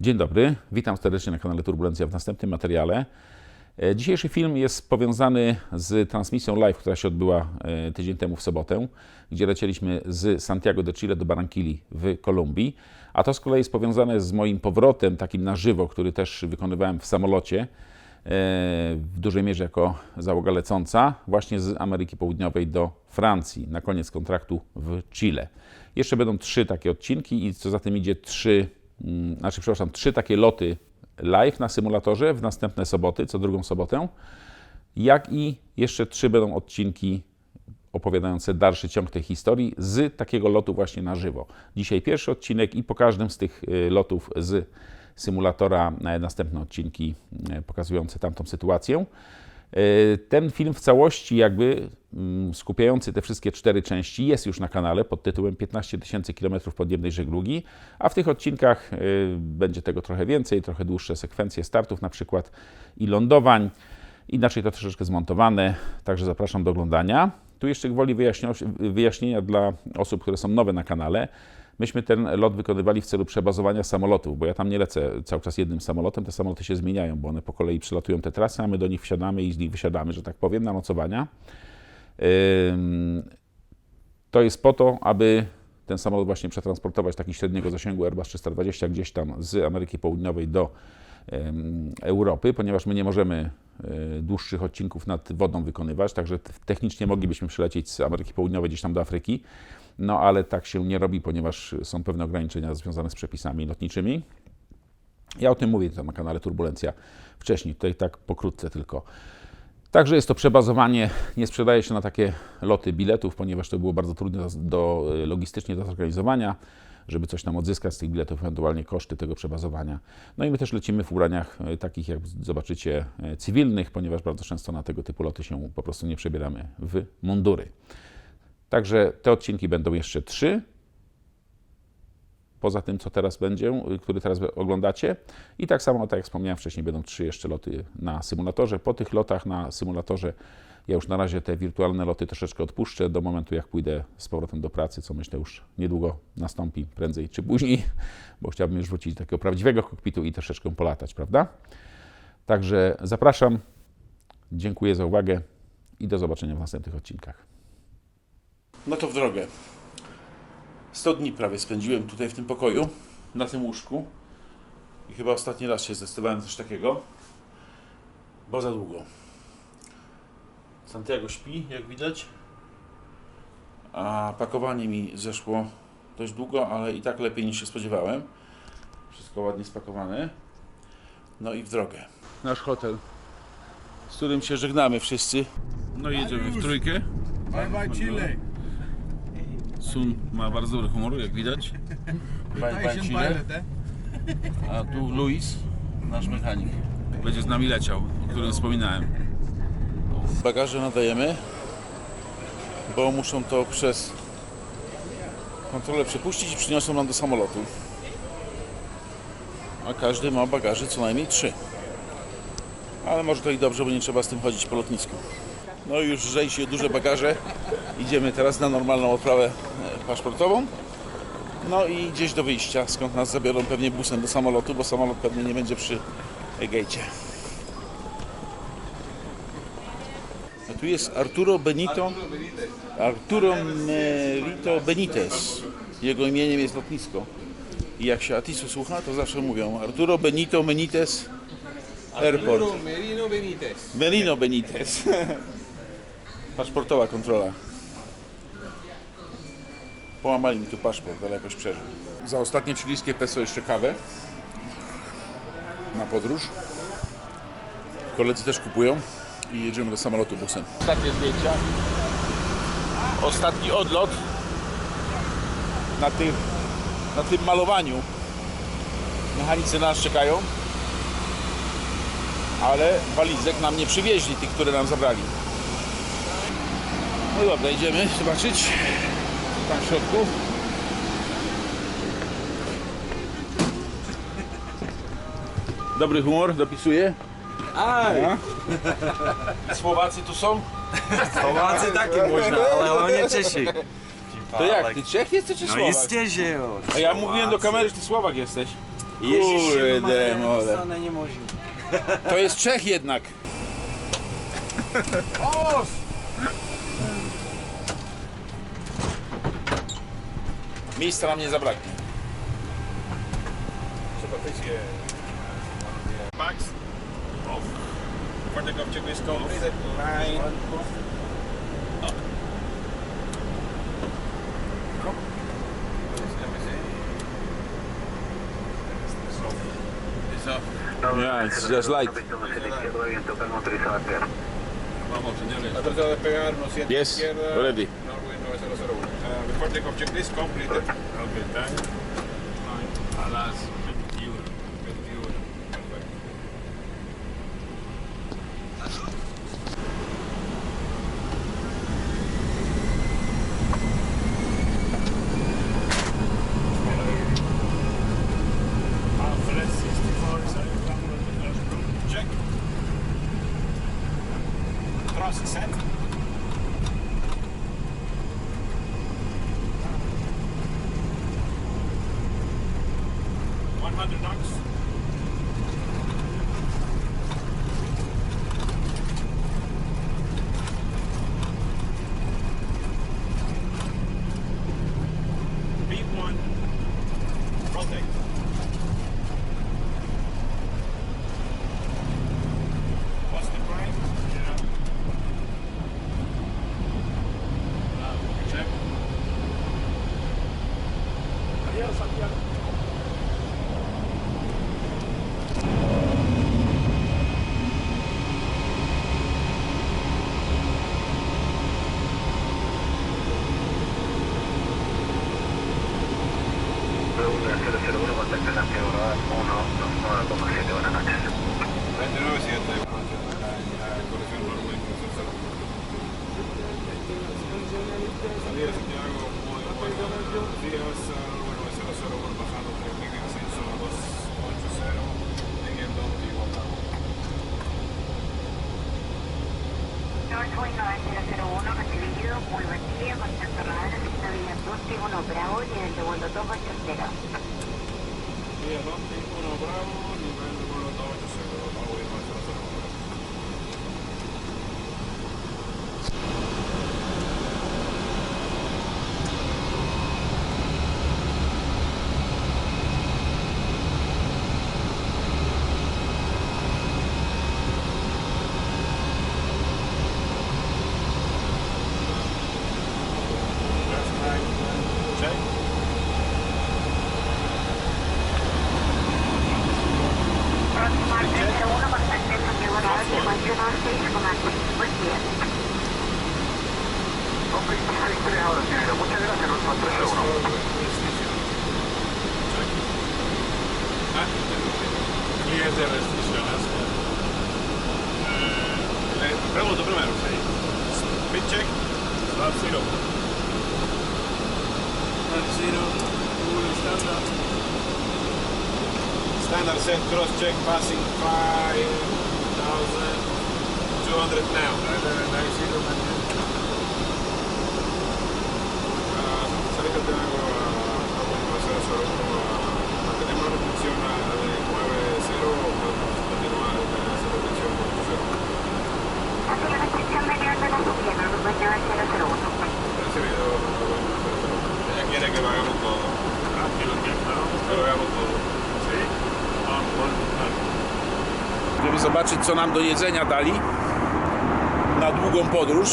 Dzień dobry, witam serdecznie na kanale Turbulencja w następnym materiale. E, Dzisiejszy film jest powiązany z transmisją live, która się odbyła e, tydzień temu w sobotę, gdzie lecieliśmy z Santiago de Chile do Barranquilli w Kolumbii. A to z kolei jest powiązane z moim powrotem takim na żywo, który też wykonywałem w samolocie, e, w dużej mierze jako załoga lecąca, właśnie z Ameryki Południowej do Francji, na koniec kontraktu w Chile. Jeszcze będą trzy takie odcinki i co za tym idzie trzy, znaczy przepraszam, trzy takie loty live na symulatorze w następne soboty, co drugą sobotę, jak i jeszcze trzy będą odcinki opowiadające dalszy ciąg tej historii z takiego lotu właśnie na żywo. Dzisiaj pierwszy odcinek i po każdym z tych y, lotów z symulatora e, następne odcinki e, pokazujące tamtą sytuację. E, Ten film w całości, jakby mm, skupiający te wszystkie cztery części, jest już na kanale pod tytułem 15 tysięcy kilometrów podniebnej żeglugi, a w tych odcinkach e, będzie tego trochę więcej, trochę dłuższe sekwencje startów na przykład i lądowań. Inaczej to troszeczkę zmontowane, także zapraszam do oglądania. Tu jeszcze gwoli wyjaśnienia dla osób, które są nowe na kanale. Myśmy ten lot wykonywali w celu przebazowania samolotów, bo ja tam nie lecę cały czas jednym samolotem, te samoloty się zmieniają, bo one po kolei przylatują te trasy, a my do nich wsiadamy i z nich wysiadamy, że tak powiem, na nocowania. To jest po to, aby ten samolot właśnie przetransportować taki średniego zasięgu Airbus 320 gdzieś tam z Ameryki Południowej do Europy, ponieważ my nie możemy e, dłuższych odcinków nad wodą wykonywać, także technicznie moglibyśmy przylecieć z Ameryki Południowej gdzieś tam do Afryki, no ale tak się nie robi, ponieważ są pewne ograniczenia związane z przepisami lotniczymi. Ja o tym mówię tam na kanale Turbulencja wcześniej, tutaj tak pokrótce tylko. Także jest to przebazowanie, nie sprzedaje się na takie loty biletów, ponieważ to było bardzo trudne do, do, logistycznie do zorganizowania, żeby coś tam odzyskać z tych biletów, ewentualnie koszty tego przebazowania. No i my też lecimy w ubraniach e, takich, jak zobaczycie, e, cywilnych, ponieważ bardzo często na tego typu loty się po prostu nie przebieramy w mundury. Także te odcinki będą jeszcze trzy, poza tym, co teraz będzie, który teraz oglądacie. I tak samo, tak jak wspomniałem wcześniej, będą trzy jeszcze loty na symulatorze. Po tych lotach na symulatorze ja już na razie te wirtualne loty troszeczkę odpuszczę do momentu, jak pójdę z powrotem do pracy, co myślę już niedługo nastąpi, prędzej czy później, bo chciałbym już wrócić do takiego prawdziwego kokpitu i troszeczkę polatać, prawda? Także zapraszam, dziękuję za uwagę i do zobaczenia w następnych odcinkach. No to w drogę. 100 dni prawie spędziłem tutaj w tym pokoju, na tym łóżku. I chyba ostatni raz się zdecydowałem coś takiego, bo za długo. Santiago śpi, jak widać. A pakowanie mi zeszło dość długo, ale i tak lepiej niż się spodziewałem. Wszystko ładnie spakowane. No i w drogę. Nasz hotel, z którym się żegnamy wszyscy. No i jedziemy w trójkę. Bye bye Chile. Sun ma bardzo dobry humor, jak widać. Eh? A tu Luis, nasz mechanik. Będzie z nami leciał, o którym wspominałem. Bagaże nadajemy, bo muszą to przez kontrolę przepuścić i przyniosą nam do samolotu. A każdy ma bagaży co najmniej trzy. Ale może to i dobrze, bo nie trzeba z tym chodzić po lotnisku. No i już żej się duże bagaże. Idziemy teraz na normalną odprawę paszportową. No i gdzieś do wyjścia, skąd nas zabiorą pewnie busem do samolotu, bo samolot pewnie nie będzie przy gejcie. A tu jest Arturo Benito. Arturo Melito Benitez. Jego imieniem jest lotnisko. I jak się Atisu słucha, to zawsze mówią Arturo Benito Benitez Airport. Merino Benitez. Merino Benitez. Paszportowa kontrola. Połamali mi tu paszport, ale jakoś przeżył. Za ostatnie chilijskie peso jeszcze kawę. Na podróż. Koledzy też kupują i jedziemy do samolotu busem. Ostatnie zdjęcia. Ostatni odlot na tym, na tym malowaniu. Mechanicy na nas czekają ale walizek nam nie przywieźli, tych, które nam zabrali. No dobra, idziemy zobaczyć, tam w środku. Dobry humor, dopisuję. Aj! Słowacy tu są? Słováci taky možná, ale hlavně Češi. To jak, ty Czech jesteś czy No Słowak? že jo. A ja mówiłem do kamery, że ty Słowak jesteś. Kurde, mole. Nie może. To jest Czech jednak. Miejsca nam nie zabraknie. Bags off. Vertical checklist completed. Line up. Yeah, it's just like. Vamos, señores. Ha tratado de pegar, no siente Yes, izquierda. ready. the project object is completed. Okay, thanks. Ninguno bravo, nivel Prima molto, prima ero sei. Mid check. Start zero. Start zero. Uno standard. Standard set cross check passing 5200 now. Nine zero. Ah, salite al triangolo a 4 0 solo. Ah, Mantenemos la posición al 9 0. subida, Northway 9001. recibido ella quiere que lo hagamos todo que lo hagamos todo Żeby zobaczyć, co nam do jedzenia dali na długą podróż.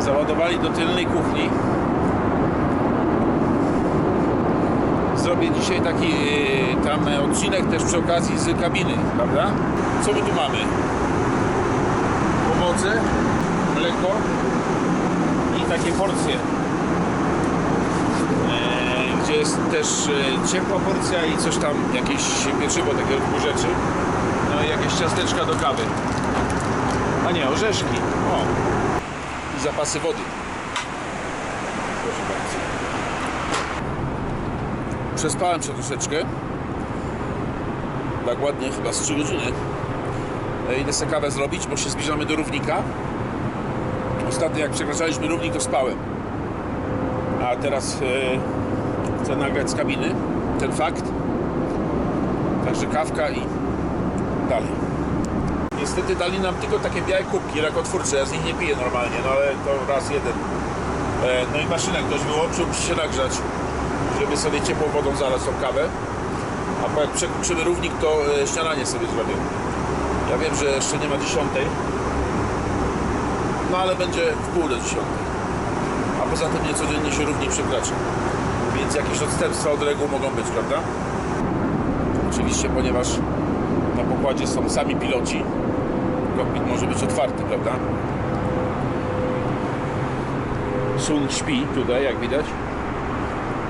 Załadowali do tylnej kuchni. Zrobię dzisiaj taki e, tam odcinek też przy okazji z kabiny, prawda? Co my tu mamy? Owoce, mleko i takie porcje. E, Gdzie jest też e, ciepła porcja i coś tam, jakieś pieczywo, takie różne rzeczy. No i jakieś ciasteczka do kawy. A nie, orzeszki. O. I zapasy wody. Proszę bardzo. Przespałem się troszeczkę. Tak ładnie, chyba z 3 godziny. E, Idę sobie kawę zrobić, bo się zbliżamy do równika. Ostatnio jak przekraczaliśmy równik, to spałem. A teraz e, chcę nagrać z kabiny ten fakt. Także kawka i dalej. Niestety dali nam tylko takie białe kubki rakotwórcze, ja z nich nie piję normalnie, no ale to raz jeden. E, No i maszynę ktoś wyłączył, musi się nagrzać, żeby sobie ciepłą wodą zalać tą kawę. A jak przekroczymy równik, to e, śniadanie sobie zrobię. Ja wiem, że jeszcze nie ma dziesiątej, no ale będzie w pół do dziesiątej. A poza tym nie codziennie się równie przekracza. Więc jakieś odstępstwa od reguł mogą być, prawda? Oczywiście, ponieważ na pokładzie są sami piloci, kokpit może być otwarty, prawda? Sun śpi tutaj, jak widać.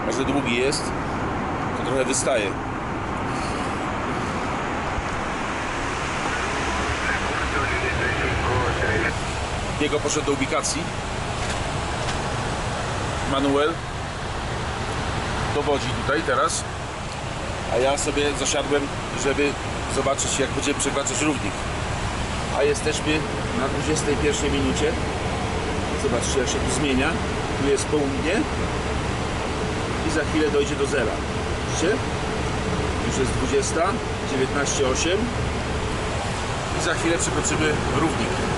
Może długi jest, to trochę wystaje. Jego poszedł do ubikacji. Manuel dowodzi tutaj teraz, a ja sobie zasiadłem, żeby zobaczyć jak będziemy przekraczać równik. A jesteśmy na 21 minucie. Zobaczcie jak się tu zmienia. Tu jest południe i za chwilę dojdzie do zera. Widzicie? Już jest 20, 19,8 i za chwilę przekroczymy równik.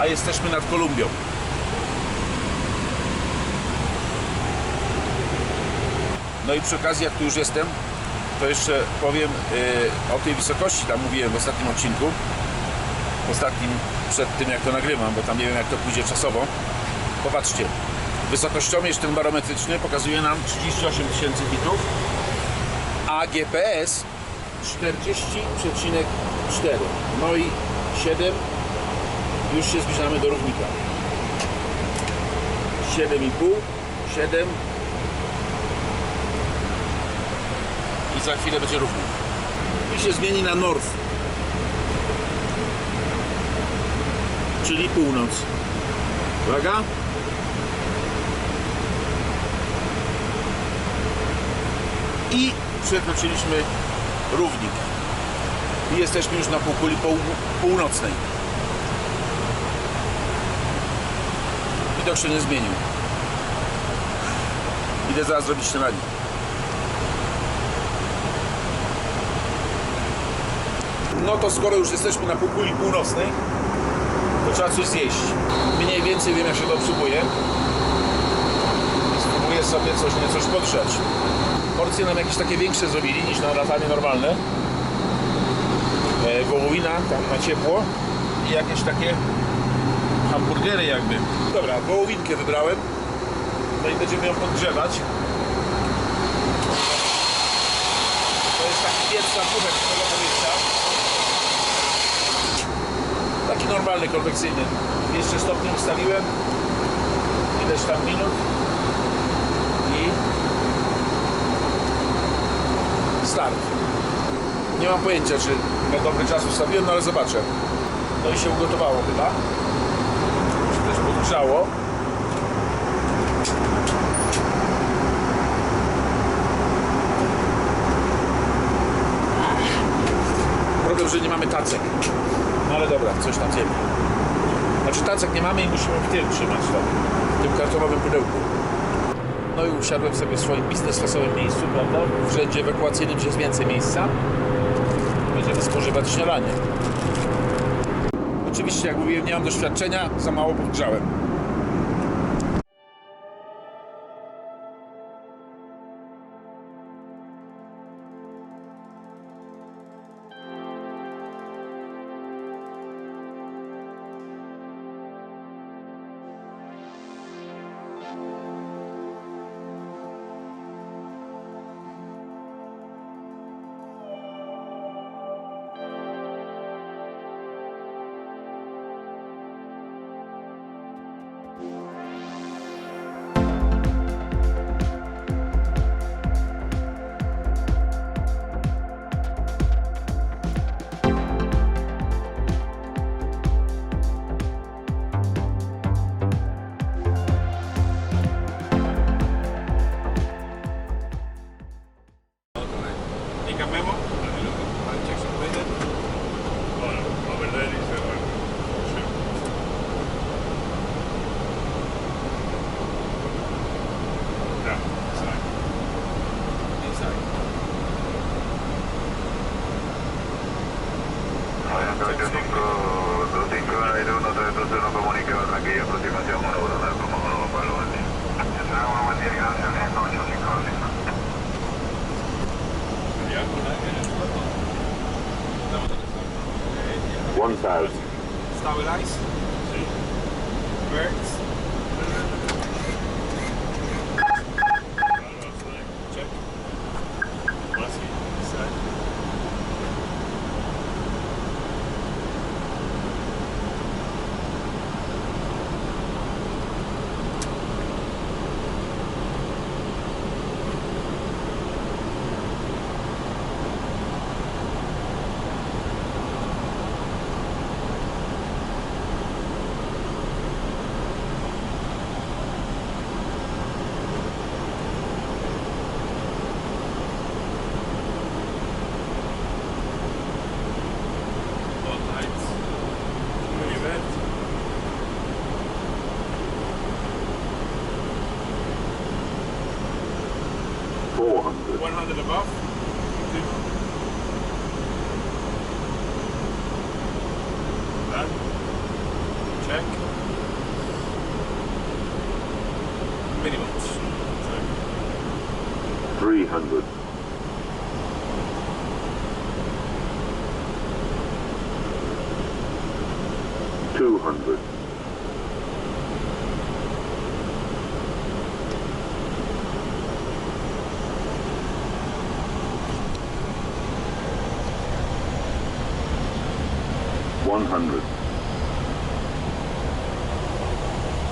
A jesteśmy nad Kolumbią. No i przy okazji, jak tu już jestem, to jeszcze powiem yy, o tej wysokości, tam mówiłem w ostatnim odcinku, w ostatnim, przed tym jak to nagrywam, bo tam nie wiem jak to pójdzie czasowo. Popatrzcie, wysokościomierz ten barometryczny pokazuje nam 38 tysięcy bitów, a GPS 40,4. No i 7 już się zbliżamy do równika. 7,5, 7 i za chwilę będzie równik. I się zmieni na north, czyli północ. Uwaga. I przekroczyliśmy równik. I jesteśmy już na półkuli pół, północnej. Widok się nie zmienił. Idę zaraz zrobić śniadanie. No to skoro już jesteśmy na półkuli północnej, to trzeba coś zjeść. Mniej więcej wiem jak się to obsługuje. I spróbuję sobie coś niecoś podrzeć. Porcje nam jakieś takie większe zrobili niż na latanie normalne. E, wołowina tam na ciepło i jakieś takie hamburgery jakby. Dobra, wołowinkę wybrałem. No i będziemy ją podgrzewać. To jest taki piec na kubek tego powietrza. Taki normalny, konwekcyjny. Jeszcze stopnie ustawiłem. Ileś tam minut. I start. Nie mam pojęcia, czy na dobry czas ustawiłem, no ale zobaczę. No i się ugotowało chyba. Podgrzało. Problem, że nie mamy tacek. No ale dobra, coś tam zjemy. Znaczy tacek nie mamy i musimy w tym trzymać to. W tym kartonowym pudełku. No i usiadłem sobie w swoim biznesowym miejscu, prawda? W rzędzie ewakuacyjnym, jest więcej miejsca. Będziemy spożywać śniadanie. Oczywiście, jak mówiłem, nie mam doświadczenia, za mało podgrzałem. 2000. Stały? 100.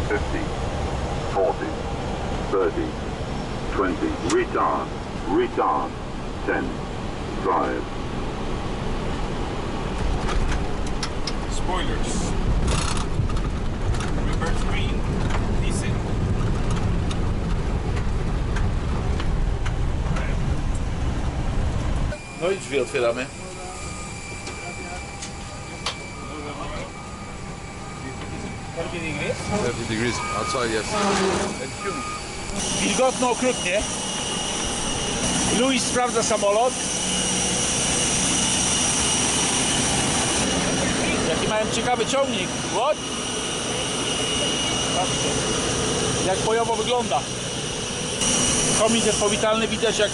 50, 40, 30, 20, retard, retard, 10, drive. Spoilers. Reverse green, descend. Nooit. I drzwi otwieramy. Wilgotno okrutnie. Louis sprawdza samolot. Jaki mają ciekawy ciągnik. What? Patrzcie, jak bojowo wygląda. Komitet powitalny widać jak,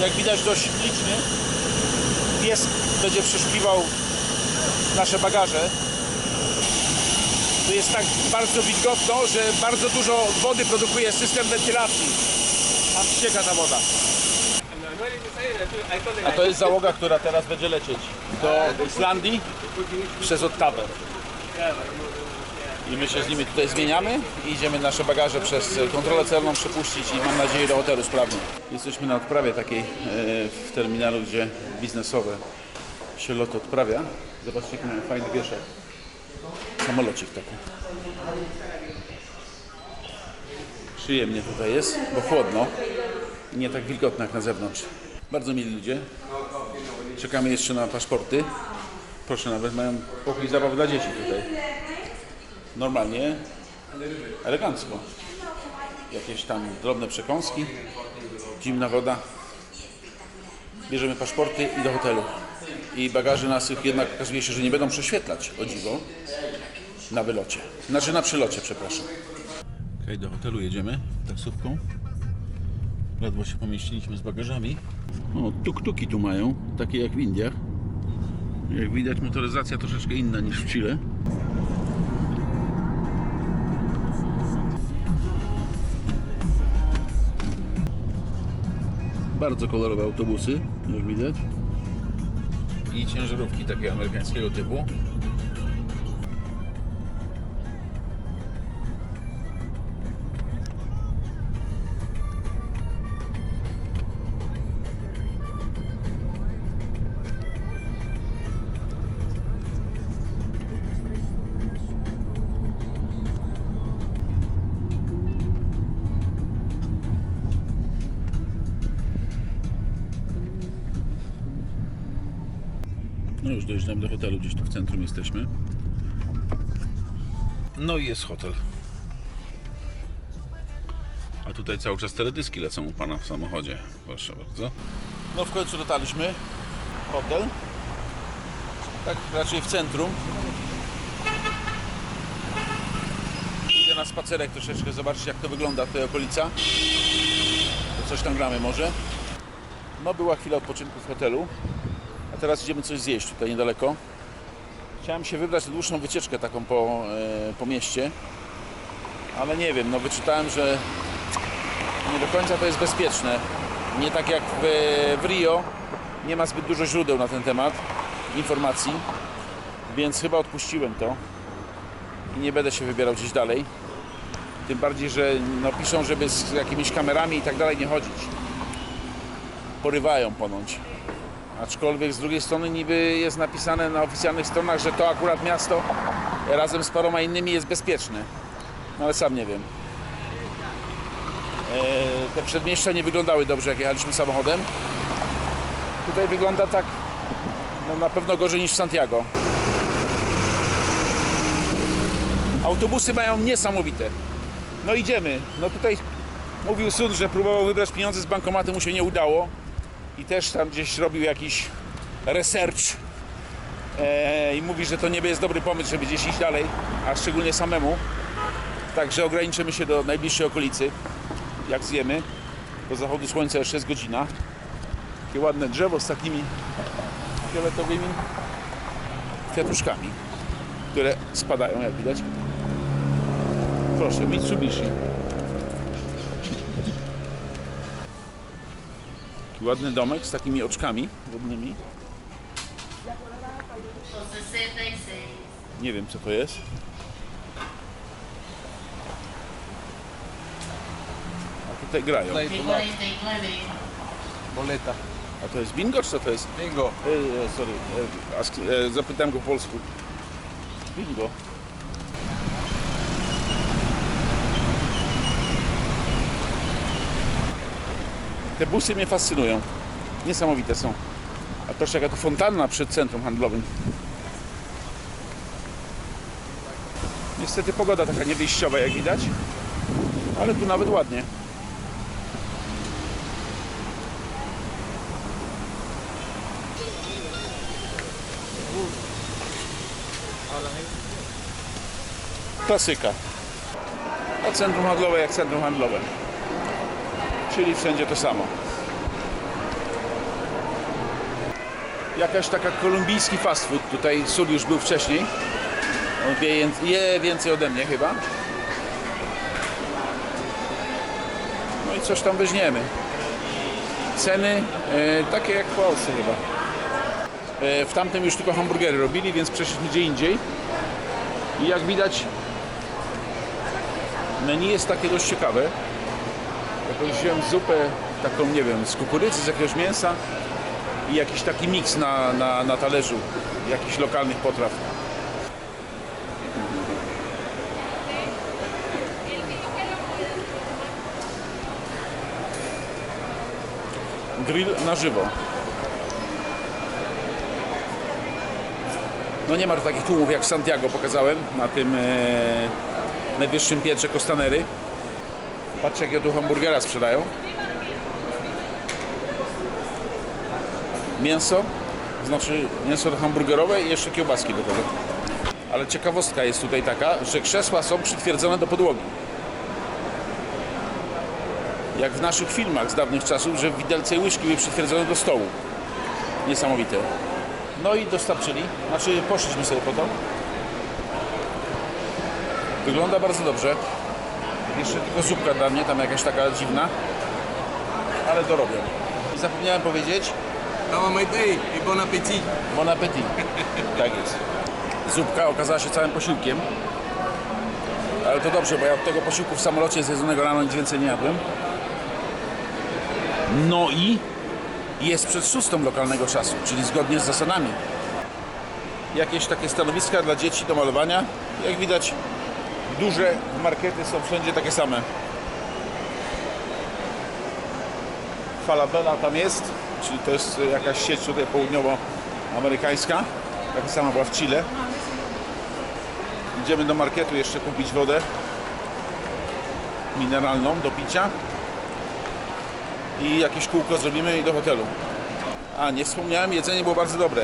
jak widać dość liczny. Pies będzie przeszukiwał nasze bagaże. Jest tak bardzo wilgotno, że bardzo dużo wody produkuje system wentylacji. Tam ścieka ta woda. A to jest załoga, która teraz będzie lecieć do Islandii przez Ottawę. I my się z nimi tutaj zmieniamy i idziemy nasze bagaże przez kontrolę celną przepuścić i mam nadzieję do hotelu sprawnie. Jesteśmy na odprawie takiej e, w terminalu, gdzie biznesowe się lot odprawia. Zobaczcie, jaki mają fajny wieszak. Samolocik taki. Przyjemnie tutaj jest, bo chłodno nie tak wilgotno jak na zewnątrz. Bardzo mili ludzie. Czekamy jeszcze na paszporty. Proszę, nawet mają pokój zabaw dla dzieci tutaj. Normalnie, elegancko. Jakieś tam drobne przekąski, zimna woda. Bierzemy paszporty i do hotelu. I bagaże naszych jednak okazuje się, że nie będą prześwietlać, o dziwo, na wylocie. Znaczy na przylocie, przepraszam. Okej, do hotelu jedziemy taksówką. Ledwo się pomieściliśmy z bagażami. O, tuk-tuki tu mają, takie jak w Indiach. Jak widać motoryzacja troszeczkę inna niż w Chile. Bardzo kolorowe autobusy, jak widać. I ciężarówki takiego amerykańskiego typu. Już dojeżdżamy do hotelu, gdzieś tu w centrum jesteśmy. No i jest hotel. A tutaj cały czas teledyski lecą u Pana w samochodzie. Proszę bardzo. No w końcu dotarliśmy. Hotel. Tak raczej w centrum. Idę na spacerek troszeczkę zobaczyć jak to wygląda tutaj okolica. To coś tam gramy może. No była chwila odpoczynku w hotelu. Teraz idziemy coś zjeść tutaj niedaleko. Chciałem się wybrać na dłuższą wycieczkę taką po, e, po mieście, ale nie wiem, no wyczytałem, że nie do końca to jest bezpieczne. Nie tak jak w, w Rio, nie ma zbyt dużo źródeł na ten temat, informacji, więc chyba odpuściłem to i nie będę się wybierał gdzieś dalej. Tym bardziej, że no, piszą, żeby z jakimiś kamerami i tak dalej nie chodzić. Porywają ponoć. Aczkolwiek z drugiej strony niby jest napisane na oficjalnych stronach, że to akurat miasto razem z paroma innymi jest bezpieczne. No ale sam nie wiem. E, te przedmieścia nie wyglądały dobrze, jak jechaliśmy samochodem. Tutaj wygląda tak no, na pewno gorzej niż w Santiago. Autobusy mają niesamowite. No idziemy. No tutaj mówił sąd, że próbował wybrać pieniądze z bankomatu, mu się nie udało. I też tam gdzieś robił jakiś research. E, I mówi, że to nie jest dobry pomysł, żeby gdzieś iść dalej, a szczególnie samemu. Także ograniczymy się do najbliższej okolicy. Jak zjemy. Do zachodu słońca jeszcze jest godzina. Takie ładne drzewo z takimi fioletowymi kwiatuszkami, które spadają, jak widać. Proszę, Mitsubishi. Ładny domek z takimi oczkami wodnymi. Nie wiem co to jest. A tutaj grają. Boleta. A to jest bingo czy co to jest? Bingo. E, e, sorry, e, e, zapytałem go po polsku. Bingo. Te busy mnie fascynują. Niesamowite są. A proszę jaka to fontanna przed centrum handlowym. Niestety pogoda taka niewyjściowa jak widać. Ale tu nawet ładnie. Klasyka. A centrum handlowe jak centrum handlowe. Czyli wszędzie to samo. Jakaś taka kolumbijski fast food. Tutaj Sul już był wcześniej. On wie, je więcej ode mnie chyba. No i coś tam weźmiemy. Ceny e, takie jak w Polsce chyba. E, w tamtym już tylko hamburgery robili, więc przeszliśmy gdzie indziej. I jak widać, menu jest takie dość ciekawe. Jakoś wziąłem zupę taką, nie wiem, z kukurydzy, z jakiegoś mięsa i jakiś taki miks na, na, na talerzu jakichś lokalnych potraw. Grill na żywo. No nie ma takich tłumów jak w Santiago pokazałem na tym e, najwyższym piętrze Costanery. Patrzcie jakie tu hamburgera sprzedają. Mięso, znaczy mięso hamburgerowe i jeszcze kiełbaski do tego. Ale ciekawostka jest tutaj taka, że krzesła są przytwierdzone do podłogi. Jak w naszych filmach z dawnych czasów, że widelce i łyżki były przytwierdzone do stołu. Niesamowite. No i dostarczyli, znaczy poszliśmy sobie po to. Wygląda bardzo dobrze. Jeszcze tylko zupka dla mnie, tam jakaś taka dziwna. Ale dorobią. I zapomniałem powiedzieć, my day i bon appetit. bon appetit. Tak jest. Zupka okazała się całym posiłkiem. Ale to dobrze, bo ja od tego posiłku w samolocie zjedzonego rano nic więcej nie jadłem. No i jest przed szóstą lokalnego czasu, czyli zgodnie z zasadami. Jakieś takie stanowiska dla dzieci do malowania. Jak widać, duże markety są wszędzie takie same. Falabella tam jest, czyli to jest jakaś sieć tutaj południowoamerykańska. Taka sama była w Chile. Idziemy do marketu jeszcze kupić wodę mineralną do picia. I jakieś kółko zrobimy i do hotelu. A, nie wspomniałem, jedzenie było bardzo dobre.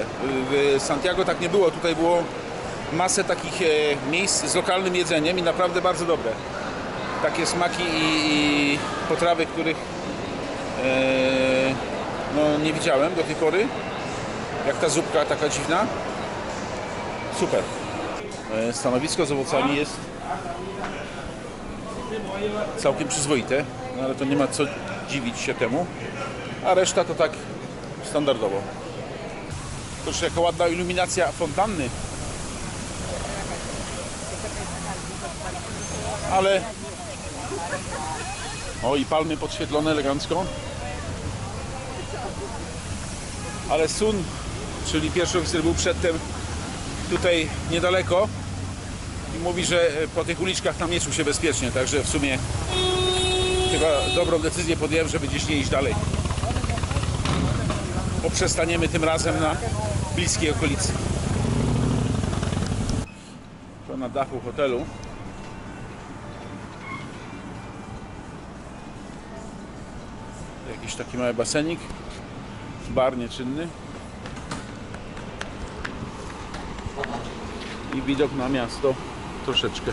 W Santiago tak nie było, tutaj było masę takich e, miejsc z lokalnym jedzeniem i naprawdę bardzo dobre. Takie smaki i, i potrawy, których e, no, nie widziałem do tej pory. Jak ta zupka taka dziwna. Super. E, Stanowisko z owocami jest całkiem przyzwoite, no ale to nie ma co dziwić się temu. A reszta to tak standardowo. Proszę, jaka ładna iluminacja fontanny. Ale... O, i palmy podświetlone elegancko. Ale Sun, czyli pierwszy oficer był przedtem tutaj niedaleko i mówi, że e, po tych uliczkach tam nie czuł się bezpiecznie, także w sumie chyba dobrą decyzję podjąłem, żeby gdzieś nie iść dalej. Poprzestaniemy tym razem na bliskiej okolicy. To na dachu hotelu. Jakiś taki mały basenik, bar nieczynny. I widok na miasto. Troszeczkę